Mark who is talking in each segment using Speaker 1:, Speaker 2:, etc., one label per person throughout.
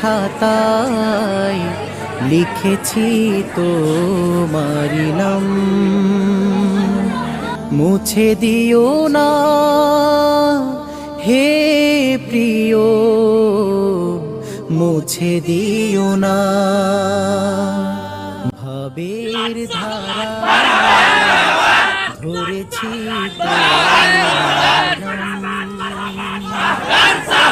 Speaker 1: খাতায় লিখেছি তোমারি নাম। মুছে দিও না, হে প্রিয়, মুছে দিও না। ভাবের ধারা ধরেছি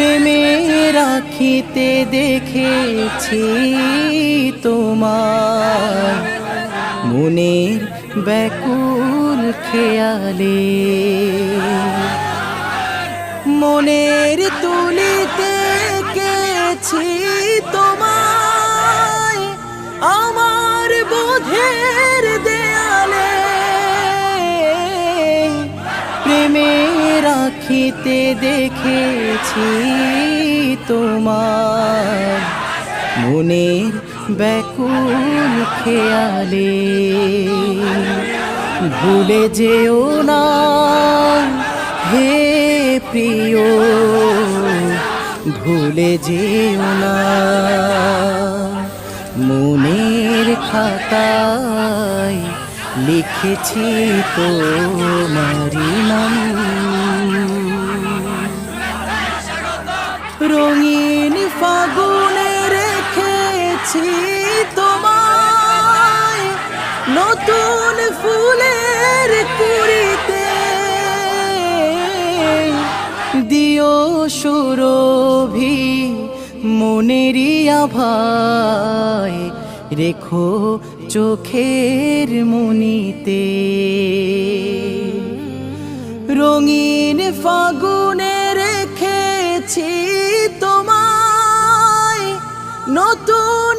Speaker 1: প্রেমে রাখিতে দেখেছি তোমার মনের ব্যাকুল খেয়ালে। মনের তুলিতে কেছি তোমায় আমার বোধের রাখিতে দেখেছি তোমার মনের ব্যাকুল খেয়ালে। ভুলে যেও না, হে প্রিয়, ভুলে যেও না। মনের খাতায় লিখেছি তোমারি নাম। রেখেছি তোমায় নতুন ফুলের কুড়িতে। দিও সুরভি মনেরই আভায়, রেখো চোখের মনিতে রঙিন ফাগুনে রেখেছি তোমায় নতুন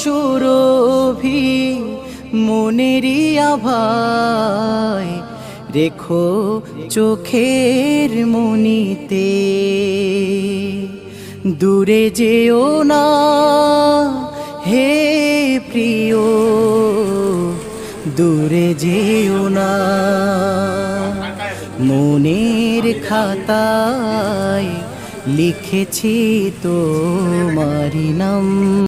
Speaker 1: সুরভি মনেরই আভায় রেখো চোখের মনিতে দূরে যেও না, হে প্রিয়, দূরে যেও না। মনের খাতায় লিখেছি তোমারি নাম।